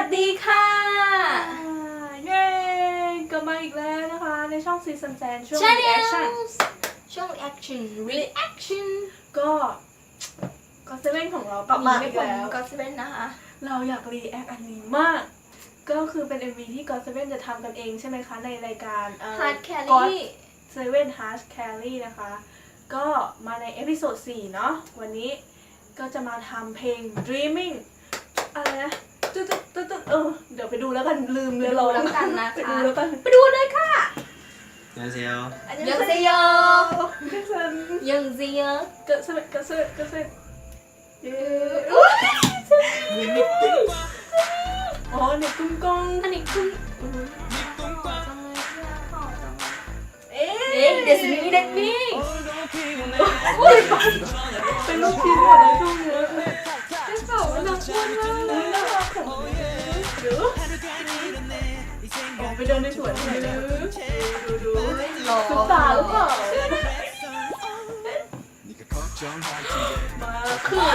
วัสดีค่ะ เย้กลับมาอีกแล้วนะคะ ในช่องซีซันแซนช่วงชาแน reaction ลช่วง reaction reaction ก็ก็เซเว่นของเรากลับมาไม่อีกพ้นแล้ว ก็เซเว่นนะคะ เราอยากรีแอคอันนี้มาก ก็คือเป็น MV ที่ก็เซเว่นจะทำกันเองใช่ไหมคะ ในรายการ Hard ก็ Carry เซเว่นฮาร์ดแคลรี่นะคะ ก็มาในเอพิโซด4เนาะวันนี้ก็จะมาทำเพลง Dreaming อะไรนะ ตึ๊ดตึ๊ดตึ๊ดตึ๊ดเออ เดี๋ยวไปดูแล้วกันลืมเลย ไปดูแล้วกันนะคะ ไปดูแล้วกัน ไปดูเลยค่ะ 안녕하세요. ยังเซโย เจ็กสัน ยังเซโย เกิดเสร็จเกิดเสร็จเกิดเสร็จเย้อ๋อเนี่ยกุ้งกอง อันนี้คือ เอ๊ะ เอ๊ะเดสมีเดสมี เป็นลูกชิ้นหมดแล้วช่วงเนี้ยเจ๊สาวน่าอ้วนมากเลยน่ารักของเ ดี๋ยวออกไปเดินในสวนหน่อยนะดูดูหล่อซุปตาหรือเปล่ามาคือ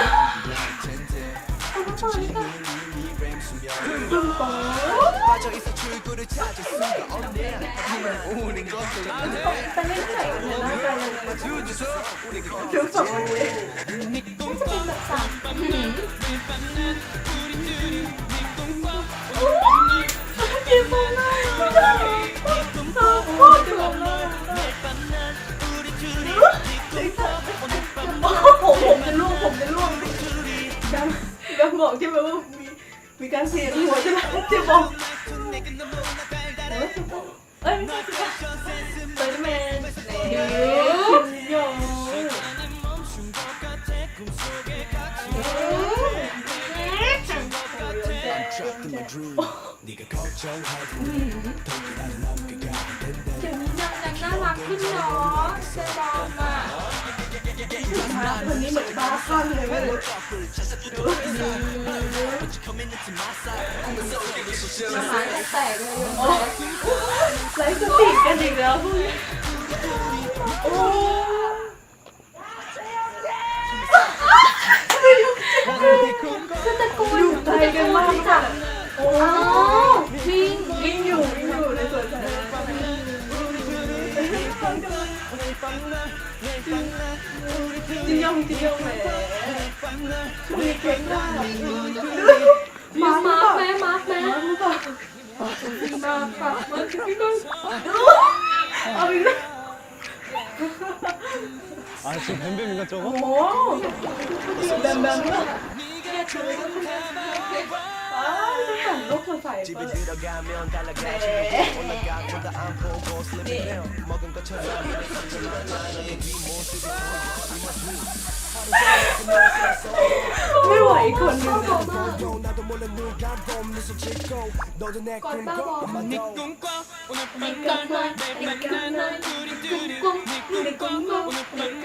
ดูป๋อไปเล่นไข่กันเนี่ยน่าจะยังไงดูสองเลยน่าจะเป็น มแบมอกใช่ไหมว่ามีมีการเสียงหัวใช่ไหมเจ๊บอกเอ้ยไม่ใช่สิสไปเดแมนเดี๋ยวคิมยองเดี๋ยวนี้นางนางน่ารักขึ้นเนาะเซบอมอะ วันนี้เหมือนบ้าคลั่งเลยเว้ยอาหารแปลกๆเลยไร้สติกันอีกแล้วพวกนี้โอ้อยู่ไกลกันมากค่ะโอ้ 인형 귀엽네. 우리 괜찮아. 마마 마마 마마. 마마 아 민나. 아 지금 뱀뱀인가 저거? 오. 뱀뱀. บมแบมเนี่ยอ้าวจะแต่งลูกสดใสเปิดไม่ไหวคนหนึงชอบมากกอดบ้าบอมนิกกุ้งกวางนิกกุ้งน้อยนิกกุ้งน้อยกุ้งกุ้งนิกกุ้งกุ้งนิ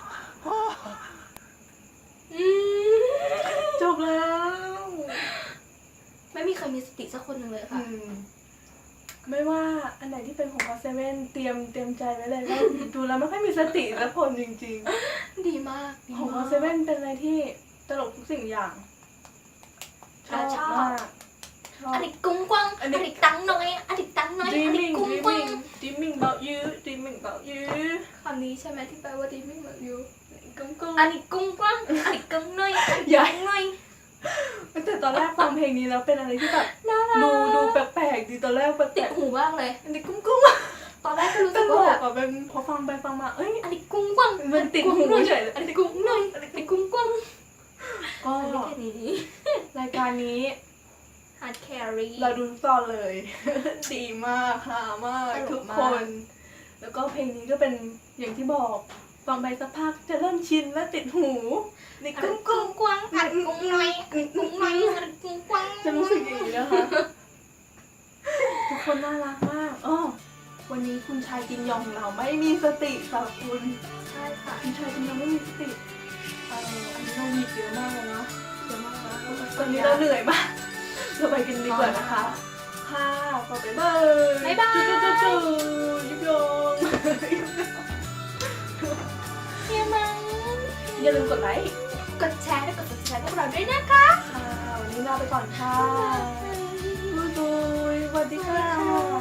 ม่มีใครมีสติสักคนหนึ่งเลยอืค่ะมไม่ว่าอันไหนที่เป็นของคอเซเว่นเตรียมเตรียมใจไว้เลยว่าดูแล้วไม่ค่อยมีสติสักคนจริงดีมากดีๆ ของคมาอกเซเว่นเป็นอะไรที่ตลกทุกสิ่งอย่างชอบชอบ มากชอบ อันนี้กุ้งกวางอัอันนนี้ นี้ตังน้อย อันนี้ตังน้อย อันนี้ dreaming กุ้งกวาง dreaming dreaming about you dreaming about you คำนี้ใช่ไหมที่แปลว่าดีไม่เหมือนยูกุ้งกุ้งอันนี้กุ้งกวางอันนี้กุ้งน้อยอันใหญ่นี้น้อย แต่ตอนแรกฟังเพลงนี้แล้วเป็นอะไรที่แบบน่ารักดูดูแปลกๆดีตอนแรกแปติลดกหูมากเลยๆอันนี้กุ้งกุ้งตอนแรกก็รู้ตสึกลว่ากแบบอะเป็นพอฟังไปฟังมาเอ้ยอันนี้กุ้งกวางมันติดหูเฉยเลยอันนี้กุ้งน้อยอันนี้กุ้งกวางก็อันนี้แค่นี้รายการนี้ hard carry เราดูทุกตอนเลย ดีมากฮามากตลกมากทุกคน แล้วก็เพลงนี้ก็เป็นอย่างที่บอก ฟังไปสักพักจะเริ่มชินและติดหูในกุ้กุ้งงกุ้กุ้งงกวางอัดกุ้งหน่อยอัดกุ้งหน่อยอัดกุ้งกวางจะรู้สึกอย่างนี้นะคะทุกคนน่ารักมากอ๋อวันนี้คุณชายจินยองของเราไม่มีสติค่ะคุณใช่ค่ะคุณชายจินยองไม่มีสติเอออันนี้เราหยิบเยอะมากเลยเนาะเยอะมากนะตอนนี้เราเหนื่อยมากเราไปกันดีกว่านะคะค่ะต่อไปบายบ๊ายบายจุ๊จุ๊จุ๊ยุบยงเฮียมังอย่าลืมกดไลค์ กดแชร์และกด subscribe พวกเราด้วยนะคะค่ะวันนี้ลาไปก่อนค่ะบุยบายสวัสดีค่ะ